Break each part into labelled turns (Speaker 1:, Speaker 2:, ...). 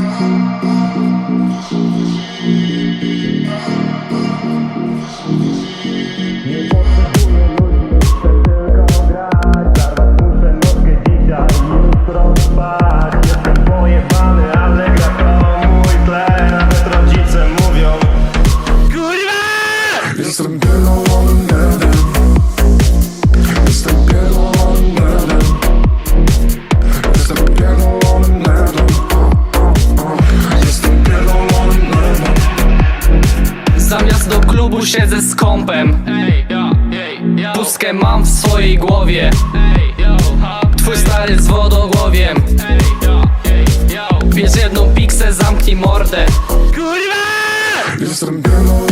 Speaker 1: Thank you. Klubu siedzę z kąpem Pustkę mam w swojej głowie. Twój stary z wodogłowiem. Bierz jedną piksę, zamknij mordę.
Speaker 2: Jestem pierdolonym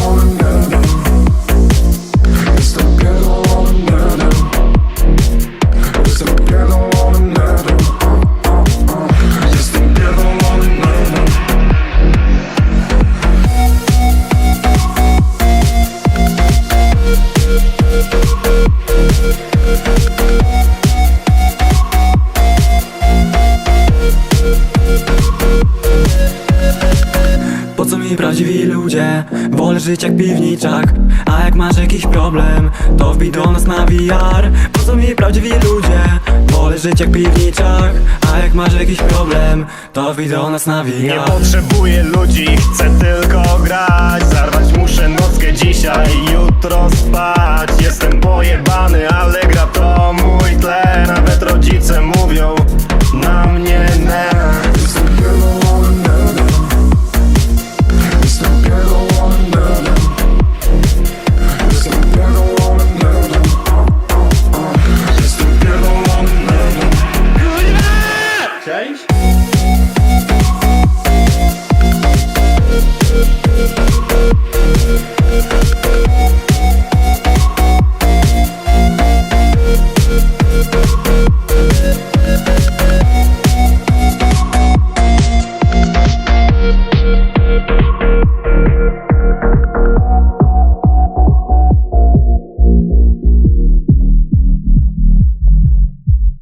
Speaker 3: mi prawdziwi ludzie? Wolę żyć jak piwniczak A jak masz jakiś problem, to wbij do nas na VR Po co mi prawdziwi ludzie? Wolę żyć jak piwniczak A jak masz jakiś problem, to wbij do nas na
Speaker 4: Nie
Speaker 3: VR
Speaker 4: potrzebuję ludzi, chcę tylko grać. Zarwać muszę nockę dzisiaj jutro spać. Jestem pojebany, ale gra to mój tlen Nawet rodzice mówią na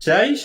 Speaker 4: Cześć!